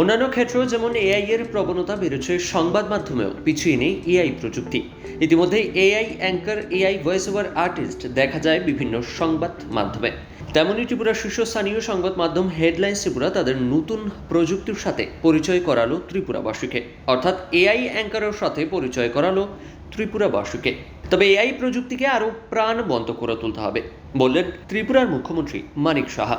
অন্যান্য ক্ষেত্রেও যেমন এআই এর প্রবণতা বেড়েছে সংবাদ মাধ্যমেও, পিছিয়ে নেই এআই প্রযুক্তি। ইতিমধ্যে AI anchor AI voice over artist দেখা যায় বিভিন্ন সংবাদ মাধ্যমে। তেমনই ত্রিপুরা শীর্ষস্থানীয় সংবাদ মাধ্যম হেডলাইন্স ত্রিপুরা তাদের নতুন প্রযুক্তির সাথে পরিচয় করালো ত্রিপুরাবাসীকে। অর্থাৎ এআই অ্যাঙ্কারের সাথে পরিচয় করালো ত্রিপুরাবাসীকে। তবে এআই প্রযুক্তিকে আরও প্রাণবন্ত করে তুলতে হবে, বললেন ত্রিপুরার মুখ্যমন্ত্রী মানিক সাহা।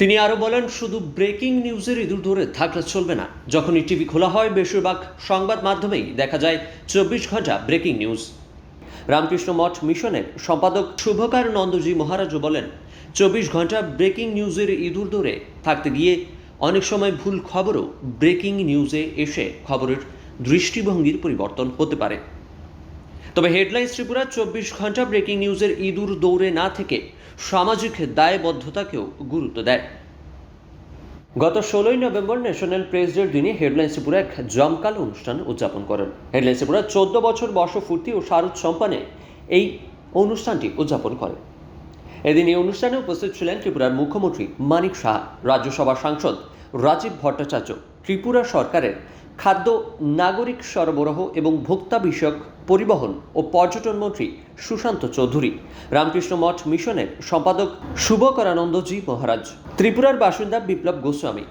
তিনি আরও বলেন, শুধু ব্রেকিং নিউজের ইঁদুর ধরে থাকলে চলবে না। যখনই টিভি খোলা হয়, বেশিরভাগ সংবাদ মাধ্যমেই দেখা যায় চব্বিশ ঘণ্টা ব্রেকিং নিউজ। রামকৃষ্ণ মঠ মিশনের সম্পাদক শুভকার নন্দজি মহারাজও বলেন, চব্বিশ ঘণ্টা ব্রেকিং নিউজের ইঁদুর ধরে থাকতে গিয়ে অনেক সময় ভুল খবরও ব্রেকিং নিউজে এসে খবরের দৃষ্টিভঙ্গির পরিবর্তন হতে পারে। তবে হেডলাইন্স ত্রিপুরা চব্বিশ ঘণ্টা ব্রেকিং নিউজের ইঁদুর দৌড়ে না থেকে সামাজিক দায়বদ্ধতাকেও গুরুত্ব দেয়। গত ষোলোই নভেম্বর ন্যাশনাল প্রেস ডের দিনে হেডলাইন্স ত্রিপুরা এক জমকালো অনুষ্ঠান উদযাপন করেন। হেডলাইন্স ত্রিপুরা চোদ্দ বছর বর্ষপূর্তি ও শারদ সম্পানে এই অনুষ্ঠানটি উদযাপন করে। এদিন এই অনুষ্ঠানে উপস্থিত ছিলেন ত্রিপুরার মুখ্যমন্ত্রী মানিক শাহ রাজ্যসভা সাংসদ রাজীব ভট্টাচার্য, ত্রিপুরা সরকারের খাদ্য, নাগরিক সরবরাহ এবং ভোক্তা বিষয়ক পরিবহন ও পর্যটন মন্ত্রী সুশান্ত চৌধুরী, রামকৃষ্ণ মঠ মিশনের সম্পাদক শুভকরানন্দজি মহারাজ, ত্রিপুরার বাসিন্দা বিপ্লব গোস্বামী,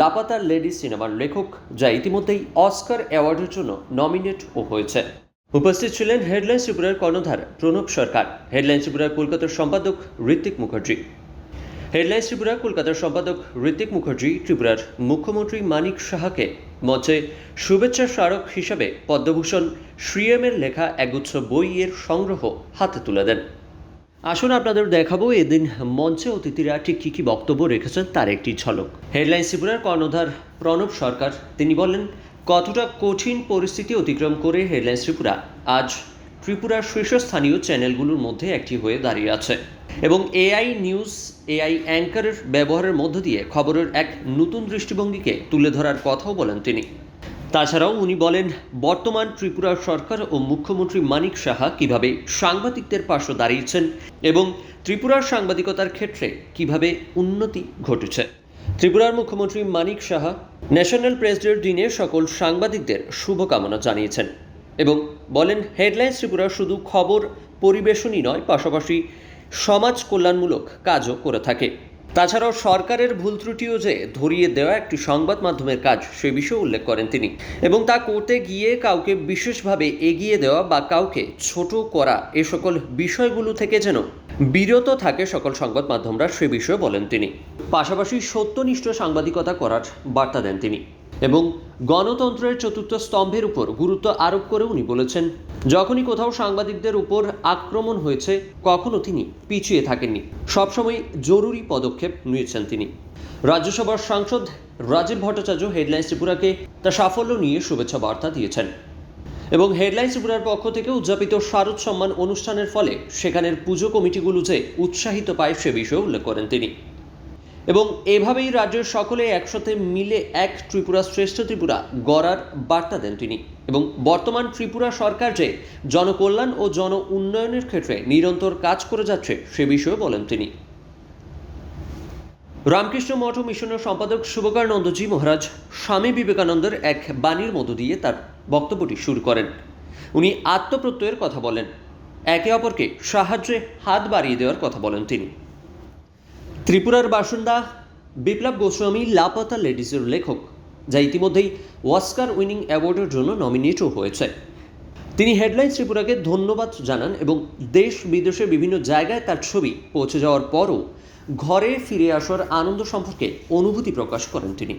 লাপাতার লেডি সিনেমার লেখক যা ইতিমধ্যেই অস্কার অ্যাওয়ার্ডের জন্য নমিনেট ও হয়েছে। উপস্থিত ছিলেন হেডলাইন্স ত্রিপুরার কর্ণধার প্রণব সরকার, হেডলাইন্স ত্রিপুরার কলকাতার সম্পাদক ঋত্বিক মুখার্জি হেডলাইন্স ত্রিপুরা কলকাতার সম্পাদক ঋত্বিক মুখার্জি, ত্রিপুরার মুখ্যমন্ত্রী মানিক সাহাকে মঞ্চে শুভেচ্ছা স্মারক হিসাবে পদ্মভূষণ শ্রীএমের লেখা একগুচ্ছ বইয়ের সংগ্রহ হাতে তুলে দেন। আসুন আপনাদের দেখাবো এদিন মঞ্চে অতিথিরা ঠিক কী কী বক্তব্য রেখেছেন তার একটি ঝলক। হেডলাইন ত্রিপুরার কর্ণধার প্রণব সরকার, তিনি বলেন, কতটা কঠিন পরিস্থিতি অতিক্রম করে হেডলাইন্স ত্রিপুরা আজ ত্রিপুরার শীর্ষস্থানীয় চ্যানেলগুলোর মধ্যে একটি হয়ে দাঁড়িয়ে আছে। এবং এআই নিউজ, এআই অ্যাঙ্কারের ব্যবহারের মধ্য দিয়ে খবরের এক নতুন দৃষ্টিভঙ্গিকে তুলে ধরার কথাও বলেন তিনি। তাছাড়াও উনি বলেন, বর্তমান ত্রিপুরা সরকার ও মুখ্যমন্ত্রী মানিক সাহা কীভাবে সাংবাদিকদের পাশে দাঁড়িয়েছেন এবং ত্রিপুরার সাংবাদিকতার ক্ষেত্রে কীভাবে উন্নতি ঘটেছে। ত্রিপুরার মুখ্যমন্ত্রী মানিক সাহা, ন্যাশনাল প্রেস ডের দিনে সকল সাংবাদিকদের শুভকামনা জানিয়েছেন। এবং বলেন, হেডলাইন্স ত্রিপুরা শুধু খবর পরিবেশনই নয়, পাশাপাশি সমাজ কল্যাণমূলক কাজও করে থাকে। তাছাড়াও সরকারের ভুল ত্রুটিও যে ধরিয়ে দেওয়া একটি সংবাদ মাধ্যমের কাজ, সে বিষয়ে উল্লেখ করেন তিনি। এবং তা করতে গিয়ে কাউকে বিশেষভাবে এগিয়ে দেওয়া বা কাউকে ছোট করা, এ সকল বিষয়গুলো থেকে যেন বিরত থাকে সকল সংবাদ মাধ্যমরা, সে বিষয়ে বলেন তিনি। পাশাপাশি সত্যনিষ্ঠ সাংবাদিকতা করার বার্তা দেন তিনি। এবং গণতন্ত্রের চতুর্থ স্তম্ভের উপর গুরুত্ব আরোপ করে উনি বলেছেন, যখনই কোথাও সাংবাদিকদের উপর আক্রমণ হয়েছে, কখনো তিনি পিছিয়ে থাকেননি। সবসময় জরুরি পদক্ষেপ নিয়েছেন তিনি। রাজ্যসভার সাংসদ রাজীব ভট্টাচার্য হেডলাইন্স ত্রিপুরাকে তার সাফল্য নিয়ে শুভেচ্ছা বার্তা দিয়েছেন এবং হেডলাইন্স ত্রিপুরার পক্ষ থেকে উদযাপিত শারদ সম্মান অনুষ্ঠানের ফলে সেখানের পুজো কমিটিগুলো যে উৎসাহিত পায় সে বিষয়ে উল্লেখ করেন তিনি। এবং এভাবেই রাজ্যের সকলে একসাথে মিলে এক ত্রিপুরা শ্রেষ্ঠ ত্রিপুরা গড়ার বার্তা দেন তিনি। এবং বর্তমান ত্রিপুরা সরকার যে জনকল্যাণ ও জন উন্নয়নের ক্ষেত্রে নিরন্তর কাজ করে যাচ্ছে সে বিষয়ে বলেন তিনি। রামকৃষ্ণ মঠ মিশনের সম্পাদক শুভকার নন্দজি মহারাজ স্বামী বিবেকানন্দের এক বাণীর মধ্য দিয়ে তার বক্তব্যটি শুরু করেন। উনি আত্মপ্রত্যয়ের কথা বলেন। একে অপরকে সাহায্যে হাত বাড়িয়ে দেওয়ার কথা বলেন তিনি। ত্রিপুরার বাসিন্দা বিপ্লব গোস্বামী লাপাতা লেডিসের লেখক, যা ইতিমধ্যেই ওয়াস্কার উইনিং অ্যাওয়ার্ডের জন্য নমিনেটও হয়েছে। তিনি হেডলাইন ত্রিপুরাকে ধন্যবাদ জানান এবং দেশ বিদেশে বিভিন্ন জায়গায় তার ছবি পৌঁছে যাওয়ার পরও ঘরে ফিরে আসার আনন্দ সম্পর্কে অনুভূতি প্রকাশ করেন তিনি।